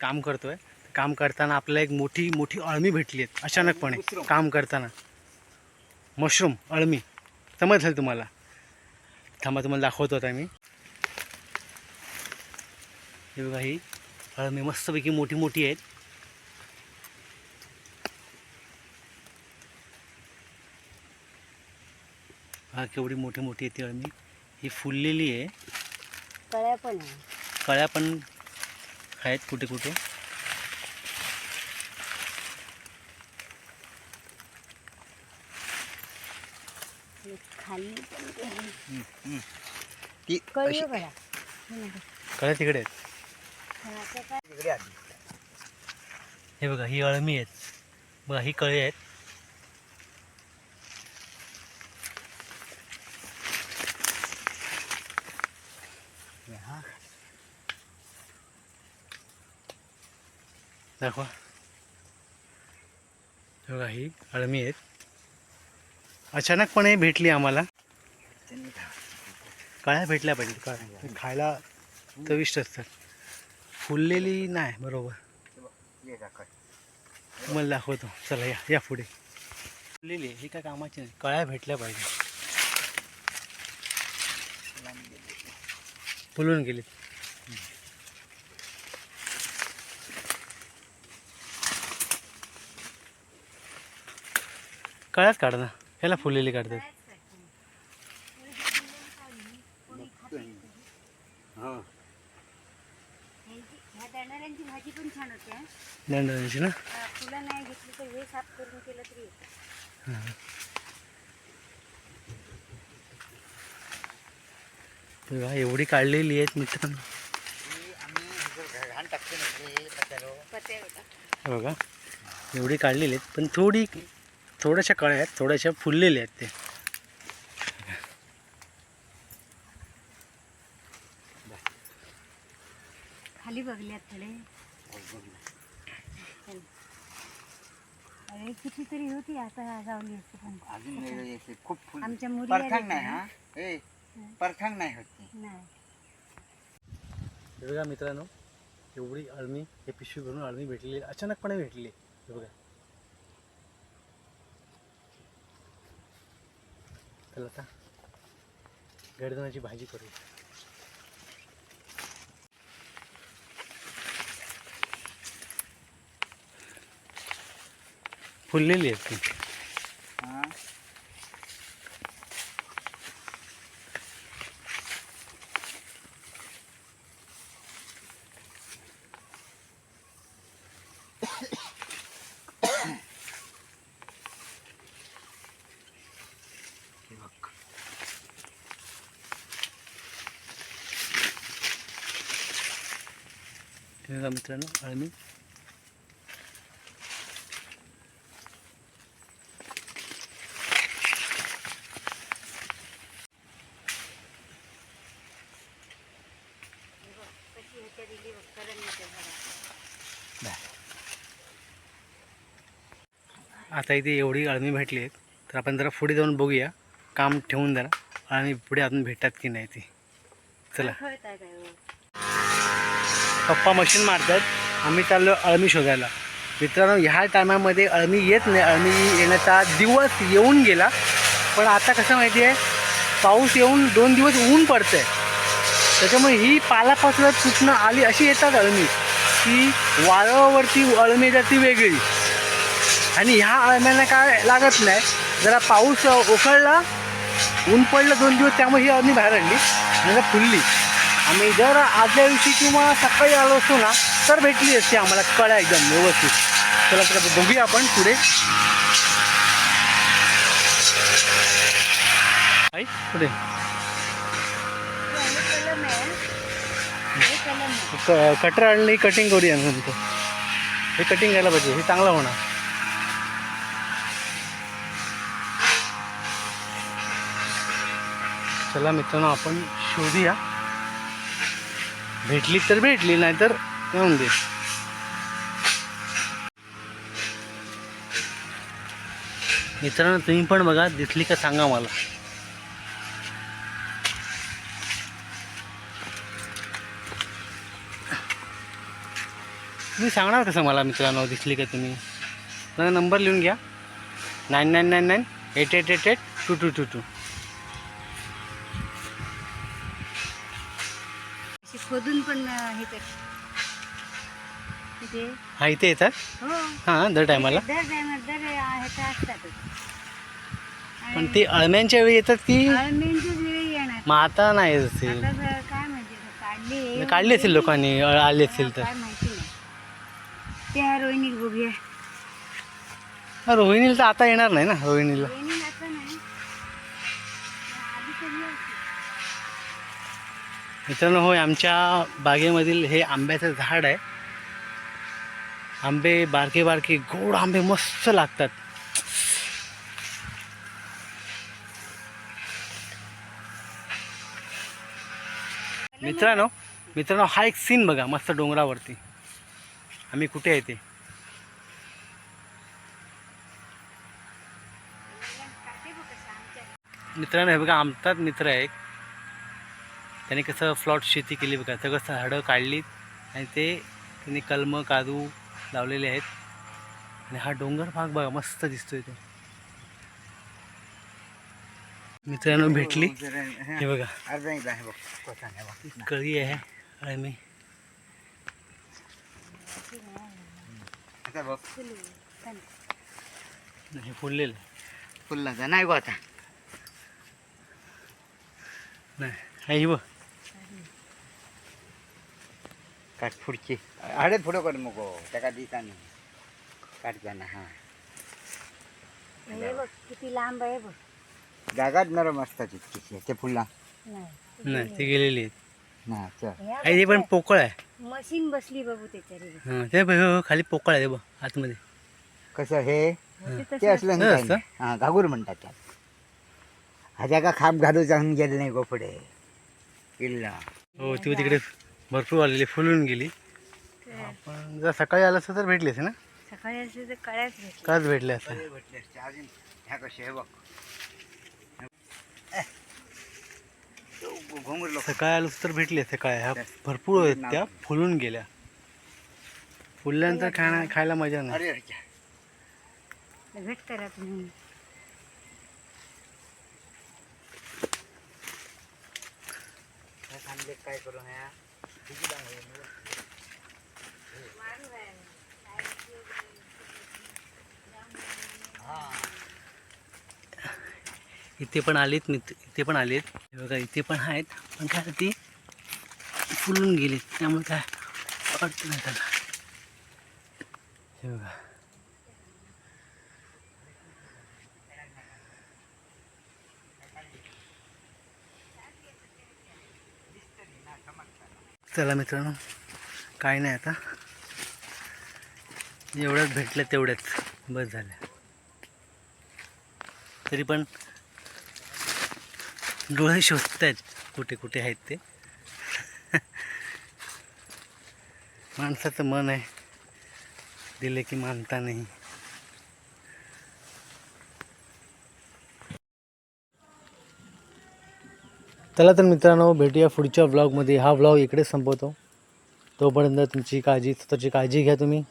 काम करतोय. काम करताना आपल्याला एक मोठी मोठी अळमी भेटली आहेत अचानकपणे काम करताना. मशरूम अळमी. समजलं तुम्हाला? थांबा तुम्हाला दाखवतो आता मी. हे बघा ही अळमी मस्तपैकी मोठी मोठी आहेत. हा केवढी मोठी मोठी आहे ती अळमी. ही फुललेली आहे. कळ्या पण आहे. कळ्या पण आहेत कुठे कुठे? खाली कळी कळ्या हे तिकडे आहेत? तिकडे आली. हे बघा ही अळमी आहेत. बघा ही कळी आहेत. दाखवा. हे ही अळमी आहेत. अचानकपणे भेटली आम्हाला. काळ्या कळ्या भेटल्या पाहिजे कळ्या खायला चविष्ट असतात. फुललेली नाही बरोबर. मला तुम्हाला दाखवतो. चला या या पुढे. फुललेली हे काय कामाची नाही. कळ्या भेटल्या पाहिजे. फुलून गेली कळ्याच काढ ना ह्याला फुललेली काढतात हा. ह्यांची- ह्या दळणाऱ्यांची भाजी पण छान होते हा. दंडाची ना अं, फुलं नाही घेतली तर हे साफ करून केलं तरी येतं. तेव्हा एवढी काढलेली आहेत मित्रांनो ही ह्याच्यावर घाण टाकतो बघा एवढी काढलेली आहेत पण थोडी थोड्याशा कळ्या आहेत थोड्याशा फुललेल्या आहेत ते. खाली बघल्यात थोडे. अरे कितीतरी होती आता गावली असते पण. अजून वेगळे येते खूप फुल. आमच्या मुली परथांग नाही हा? ए परथांग नाही होती नाही. हे बघा मित्रांनो एवढी अळमी हे पिशवी भरून अळमी भेटलेली. अचानकपणे भेटली. हे बघा. चला आता गडदनाची भाजी करू फुललेली आहेत हे बघा मित्रांनो आळमी आता इथे एवढी अळमी भेटली आहेत तर आपण जरा पुढे जाऊन बघूया. काम ठेवून जरा अळमी पुढे अजून भेटतात की नाही ती. चला. पप्पा मशीन मारतात. आम्ही चाललो अळमी शोधायला. मित्रांनो ह्या टायमामध्ये अळमी येत नाही. अळमी येण्याचा दिवस येऊन गेला. पण आता कसं माहिती आहे पाऊस येऊन दोन दिवस ऊन पडतं आहे त्याच्यामुळे ही पालापासून तुटणं आली अशी येतात अळमी. की वाळवावरती अळमी येतात ती वेगळी. आणि ह्या अळम्यांना काय लागत नाही. जरा पाऊस उकळला ऊन पडलं दोन दिवस त्यामुळे ही अळमी बाहेर आणली. जरा फुलली. आम्ही जर आदल्या दिवशी किंवा सकाळी आलो असतो ना तर भेटली असते आम्हाला कळ्या एकदम व्यवस्थित. चला तर बघूया आपण पुढे. आई पुढे. कटर आणली कटिंग करूया नंतर. हे कटिंग घ्यायला पाहिजे हे चांगलं होणार. चला मित्रांनो आपण शोधूया. भेटली तर भेटली नाही तर येऊन दे. मित्रांनो तुम्ही पण बघा दिसली का सांगा मला. तुम्ही सांगणार कसं मला मित्रांनो दिसली का तुम्ही? मला नंबर लिहून घ्या. Nine nine nine nine eight eight eight eight two two two two. खोदून पण हे कर. तिथे हा इथे येतात? हो. हां दर टायमाला? दर टायमात दर ह्याच्या असतातच. पण ते अळम्यांच्या वेळी येतात की? अळमेंचीच वेळी येणार. मग आता नाही असेल. आता जर काय माहिती आता काढली काढली असेल लोकांनी अळ- आले असतील तर. काय माहिती नाही. त्या रोहिणीत बघूया. हा, रोहिणीला तर आता येणार नाही ना रोहिणीला मित्रांनो होय आमच्या बागेमधील हे आंब्याचं झाड आहे. आंबे बारके बारके गोड आंबे मस्त लागतात. मित्रांनो मित्रांनो हा एक सीन बघा मस्त डोंगरावरती. आम्ही कुठे आहे ते? मित्रांनो हे बघा आमचाच मित्र आहे त्याने कसं फ्लॉट शेती केली बघा. सगळं झाडं काढलीत आणि ते त्यांनी कलमं काजू लावलेले आहेत. आणि हा डोंगर भाग बघा मस्त दिसतोय तो. मित्रांनो भेटली. हे बघा. बघ बघ कळी आहे. आणि मी बघ हे फुललेलं. फुलला नाही गो आता. नाही. ही बघ. काट पुढची आडे पुढं कर त्याका दिसानी. काढताना हा. हे बघ किती लांब आहे बघ. जागाच नरम असतात तितकीशी ते फुलला नाही नाही ती गेलेली आहेत. ना चल. आणि ते पण पोकळ आहे. मशीन बसली बघू त्याच्यावर हां ते बघ हो, खाली पोकळ आहे ते बघ आतमध्ये. कसं हे? ते असलं हे असतं? हा घागूर म्हणतात त्यात हा जागा खाप घालू जाऊन गेले नाही गो पुढे किल्ला हो ती तिकडे भरपूर आलेली फुलून गेली. पण जर सकाळी आलं असतं तर भेटली असते ना? सकाळी असले तर कळ्याच भेटली काच भेटले असते भेटले असते अजून ह्या कसे हे बघ. घुंगरलो सकाळी आलो तर भेटली असते काय ह्या भरपूर आहेत त्या फुलून गेल्या. फुलल्यानंतर खाण्या खायला मजा नाही. अरे भेट करा तुम्ही. हे थांबले काय करू ह्या इथे पण आलेत मी इथे पण आलेत. बघा इथे पण आहेत. पण काय ते फुलून गेलीत. त्यामुळे काय अडचण नाही त्याला. हे बघा. चला मित्रांनो काय नाही आता. एवढ्याच भेटल्या तेवढ्याच बस झाल्या. तरी पण डोळे शोधत आहेत कुठे कुठे आहेत ते. माणसाचं मन आहे. दिले की मानता नाही. चला तर मित्रांनो भेटूया पुढच्या व्लॉगमध्ये हा व्लॉग इकडेच संपवतो. तोपर्यंत तुमची काळजी स्वतःची काळजी घ्या तुम्ही.